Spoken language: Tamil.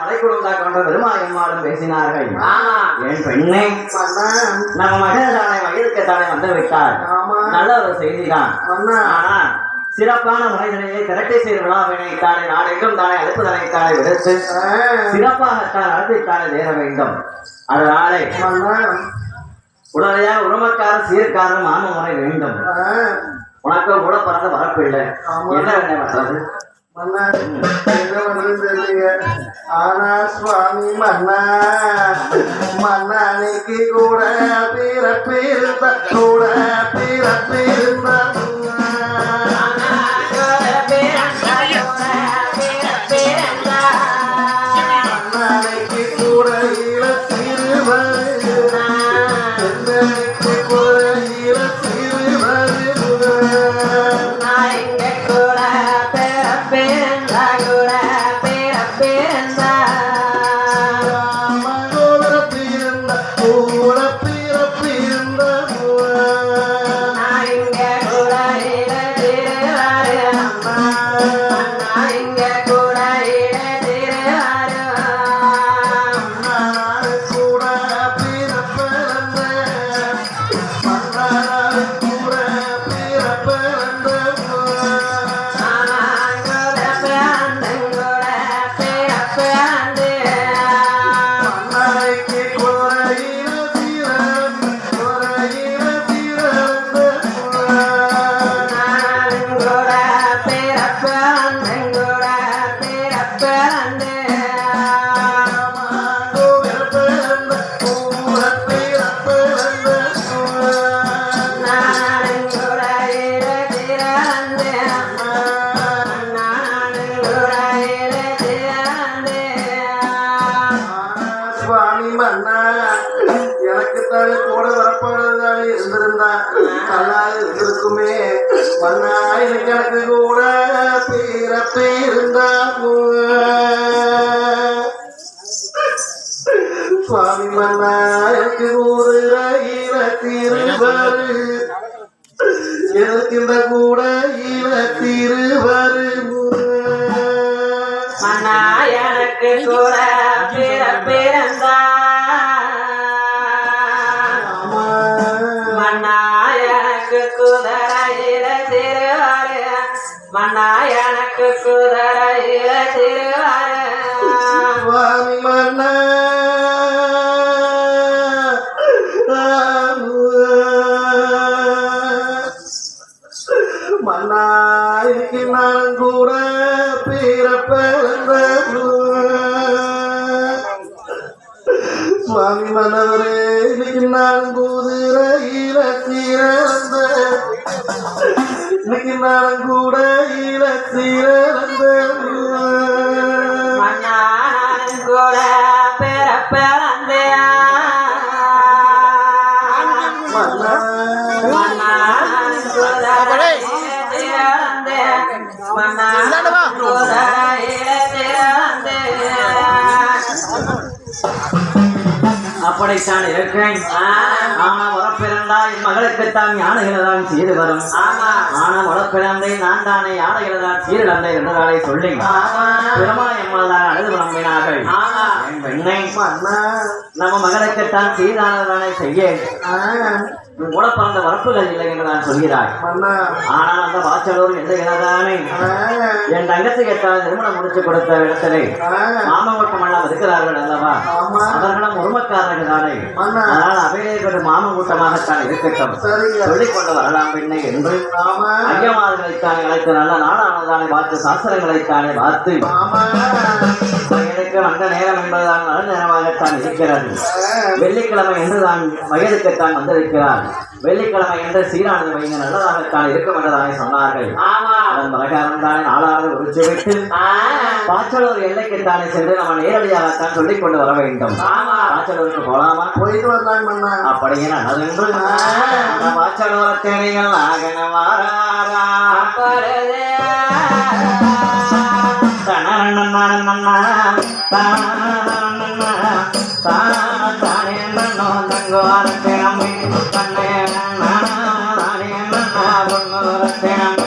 மலைக்குழுந்தாக்க பெருமாயம்மாடும் பேசினார்கள். ஆமா. என் பெண்ணை மகதானை வயதுக்கு தானே வந்து விட்டார் நல்ல ஒரு செய்திதான். ஆனால் சிறப்பான மனிதனையை திரட்டை செய்த விழாவினை தானே நாடெங்கும் தானே அழைப்புதனை தானே விடுத்து சிறப்பாகத்தான் நடத்தித்தானே தேர வேண்டும். அதனாலே உடனடியாக உறமக்கார சீர்காரன் மாம முறை வேண்டும். உனக்கு கூட பிறந்த வரப்பில்லை. என்ன என்ன பண்றது மன்னா என்ன பண்றது தெரியல ஆனா சுவாமி மன்னா மன்னனைக்கு கூட பிறப்பிருந்த கூட பிறப்பிருந்த பிறப்பிறந்த எனக்கு தானே கூட வரப்படுறதானே இருந்திருந்தா நல்லா இருந்திருக்குமே. மன்னா எனக்கு எனக்கு கூட பேரப்பே இருந்தா சுவாமி மன்னா எனக்கு ஒரு ஈர திருவரு. எனக்கு இந்த கூட ஈர திருவரு எனக்கு கூட மன்னா எனக்கு குதிரையில திருவாரு மன்னா. மன்னாய்க்கு நான் கூட பிறப்பிறந்த சுவாமி மன்னவரே இன்னைக்கு நான் குதிரையில தீர இன்னைக்கு நான் கூட இல சிறந்த கூட பிறப்பிறந்தையா அப்படித்தான் இருக்கேன் ஆனா உறப்பிறந்தா என் மகளுக்குத்தான் யானைகளதான் செய்து வரும். ஆமா ஆனா உறப்பிறந்தை நான் தானே யானைகளதான் சீரிழந்தை என்றதாலே சொல்லி பெருமாயம்மாள் தான் அழுது என் பெண்ணை நம்ம மகளுக்குத்தான் சீதானதானே செய்ய ஆ, கூட பிறந்த வரப்புகள் இல்லை என்று நான் சொல்கிறாய் ஆனால் அந்த வாசலூர் எந்த இனதானே என் தங்கச்சிக்கு திருமணம் முடிச்சு கொடுத்த இடத்திலே ஆ, மாமங்கூட்டம் எல்லாம் இருக்கிறார்கள் அல்லவா? அவர்களும் உருமக்காரர்கள் தானே? அதனால் அவையிலே ஒரு மாமங்கூட்டமாகத்தான் இருக்கட்டும். சரிங்க. சொல்லிக் கொண்டு வரலாம் பெண்ணை என்று. ஐயமார்களைத்தானே அழைத்து நல்ல நாளானதானே பார்த்து சாஸ்திரங்களைத்தானே பார்த்து. எனக்கு வந்த நேரம் என்பதுதான் நல்ல நேரமாகத்தான் இருக்கிறது. வெள்ளிக்கிழமை என்று தான் வயதுக்குத்தான் வந்திருக்கிறார். வெள்ளிக்கிழமை என்று சீரானது வைங்க நல்லதாகத்தான் இருக்கும் என்று தானே சொன்னார்கள். ஆமா. மகசாந்தாய் நாலாவது முடிச்சுவிட்டு பாச்சலூர் எல்லைக்கு தானே சென்று நம்ம நேரடியாகத்தான் சொல்லிக் கொண்டு வர வேண்டும். பாச்சலூருக்கு போலாமா? போயிட்டு வரலாம் அப்படிங்கிற நன்று பாச்சலூர் தேவைகள் ஆகணமாரா தானே மன்னோ தங்கோ அரசே நம்மை தன்னே நானே மன்னா பொன்னோ அரசே நம்ம